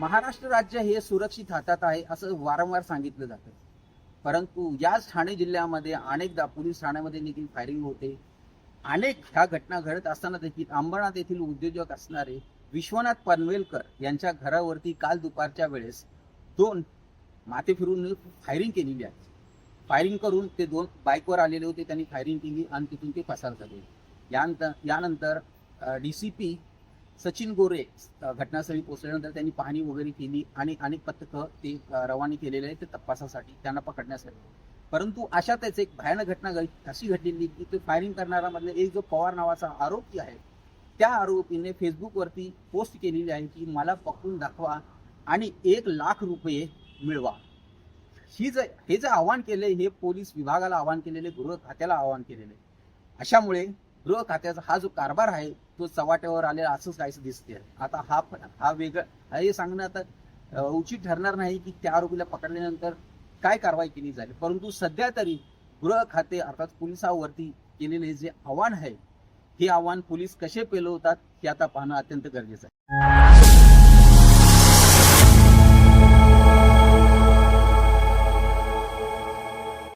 महाराष्ट्र राज्य हे सुरक्षित हातात आहे असं वारंवार सांगितलं जातं. परंतु याच ठाणे जिल्ह्यामध्ये अनेकदा पोलीस ठाण्यामध्ये देखील फायरिंग होते. अनेक ह्या घटना घडत असताना देखील अंबरनाथ येथील उद्योजक असणारे विश्वनाथ पनवेलकर यांच्या घरावरती काल दुपारच्या वेळेस दोन माते फिरून फायरिंग केलेली आहे. फायरिंग करून ते दोन बाईकवर आलेले होते. त्यांनी फायरिंग केली आणि तिथून ते पसार झाले. यानंतर यानंतर D C P Sachin Gore घटनास्थळी पोहोचल्यानंतर त्यांनी पाहणी वगैरे केली आणि अनेक पथकं ते रवानी रवाने केलेले आहेत ते तपासासाठी त्यांना पकडण्यासाठी. परंतु अशातच एक भयानक घटना अशी घडलेली की ते फायरिंग करणारा मधले एक जो पवार नावाचा आरोपी आहे त्या आरोपीने फेसबुकवरती पोस्ट केलेली आहे की मला पकडून दाखवा आणि एक लाख रुपये मिळवा. ही जे हे जे आव्हान केले हे पोलीस विभागाला आव्हान केलेले गृह खात्याला आव्हान केलेले. अशामुळे गृह खात्याचा हा जो कारभार आहे तो चव्हाट्यावर आलेला असंच काहीच दिसते आता हा हा वेगळं हे सांगणं आता उचित ठरणार नाही की त्या आरोपीला पकडल्यानंतर काय कारवाई केली जाईल. परंतु सध्या तरी गृह खाते अर्थात पोलिसावरती केलेले जे आव्हान आहे हे आव्हान पोलीस कसे पेलवतात हे आता पाहणं अत्यंत गरजेचं आहे.